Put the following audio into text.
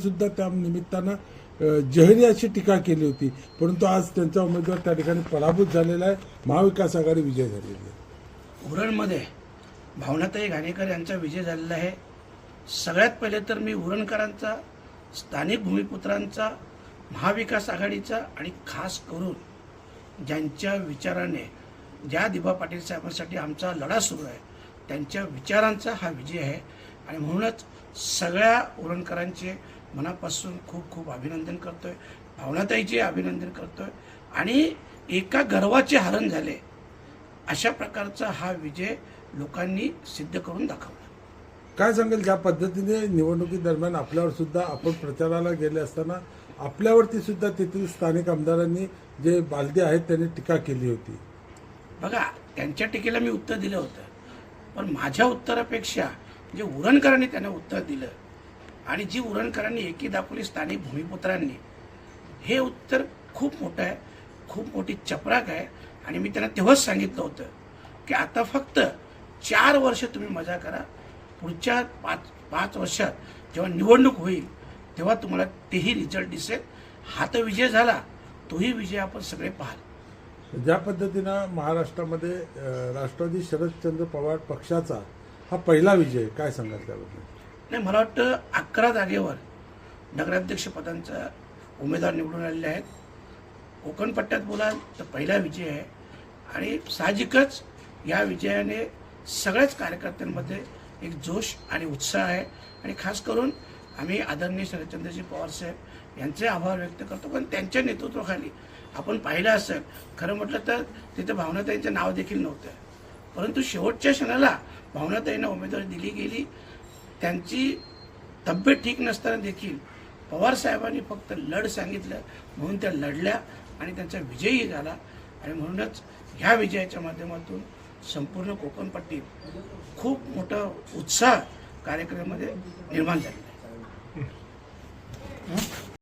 सुद्धा त्या निमित्तानं अ, जहरी अशी टीका केली होती. परंतु आज त्यांचा उमेदवार त्या ठिकाणी पराभूत झालेला आहे. महाविकास आघाडी विजय झालेली आहे. उरणमध्ये भावनाताई घाणेकर यांचा विजय झालेला आहे. सगळ्यात पहिले तर मी उरणकरांचा स्थानिक भूमिपुत्रांचा महाविकास आघाडीचा आणि खास करून ज्यांच्या विचाराने ज्या दिबा पाटील साहेबांसाठी आमचा लढा सुरू आहे त्यांच्या विचारांचा हा विजय आहे. आणि म्हणूनच सगळ्या उरणकरांचे मनापासून खूप खूप अभिनंदन करतोय भावनाताईचे अभिनंदन करतोय. आणि एका गर्वाचे हरण झाले अशा प्रकारचा हा विजय लोकांनी सिद्ध करून दाखवला. काय सांगेल ज्या पद्धतीने निवडणुकी दरम्यान आपल्यावर सुद्धा आपण प्रचाराला गेले असताना आपल्यावरती सुद्धा तेथील स्थानिक आमदारांनी जे बालदी आहेत त्यांनी टीका केली होती? बघा त्यांच्या टीकेला मी उत्तर दिलं होतं. पण माझ्या उत्तरापेक्षा जे उरणकरांनी त्यांना उत्तर दिलं. आणि जी उरणकरांनी एकी दाखवली स्थानिक भूमिपुत्रांनी हे उत्तर खूप मोठं आहे खूप मोठी चपराक आहे. आणि मी त्यांना तेव्हाच सांगितलं होतं की आता फक्त चार वर्ष तुम्ही मजा करा. पुढच्या पाच पाच वर्षात जेव्हा निवडणूक होईल तेव्हा तुम्हाला तेही रिझल्ट दिसेल. हा तर विजय झाला तोही विजय आपण सगळे पाहाल. ज्या पद्धतीनं महाराष्ट्रामध्ये राष्ट्रवादी शरदचंद्र पवार पक्षाचा हा पहिला विजय काय सांगाल त्याबद्दल? नाही मला वाटतं अकरा जागेवर नगराध्यक्ष पदांचा उमेदवार निवडून आलेले आहेत. कोकणपट्ट्यात बोलाल तर पहिला विजय आहे. आणि साहजिकच या विजयाने सगळ्याच कार्यकर्त्यांमध्ये एक जोश आणि उत्साह आहे. आणि खास करून आम्ही आदरणीय शरदचंद्रजी पवार साहेब यांचे आभार व्यक्त करतो पण त्यांच्या नेतृत्वाखाली आपण पाहिलं असेल खरं म्हटलं तर तिथे भावनाताईंचं नाव देखील नव्हतं. परंतु शेवटच्या क्षणाला भावनाताईंना उमेदवारी दिली गेली. त्यांची तब्येत ठीक नसताना देखील पवार साहेबांनी फक्त लढ सांगितलं. म्हणून त्या लढल्या आणि त्यांचा विजयही झाला. आणि म्हणूनच ह्या विजयाच्या माध्यमातून संपूर्ण कोकणपट्टीत खूप मोठा उत्साह कार्यक्रमामध्ये निर्माण झालेला आहे.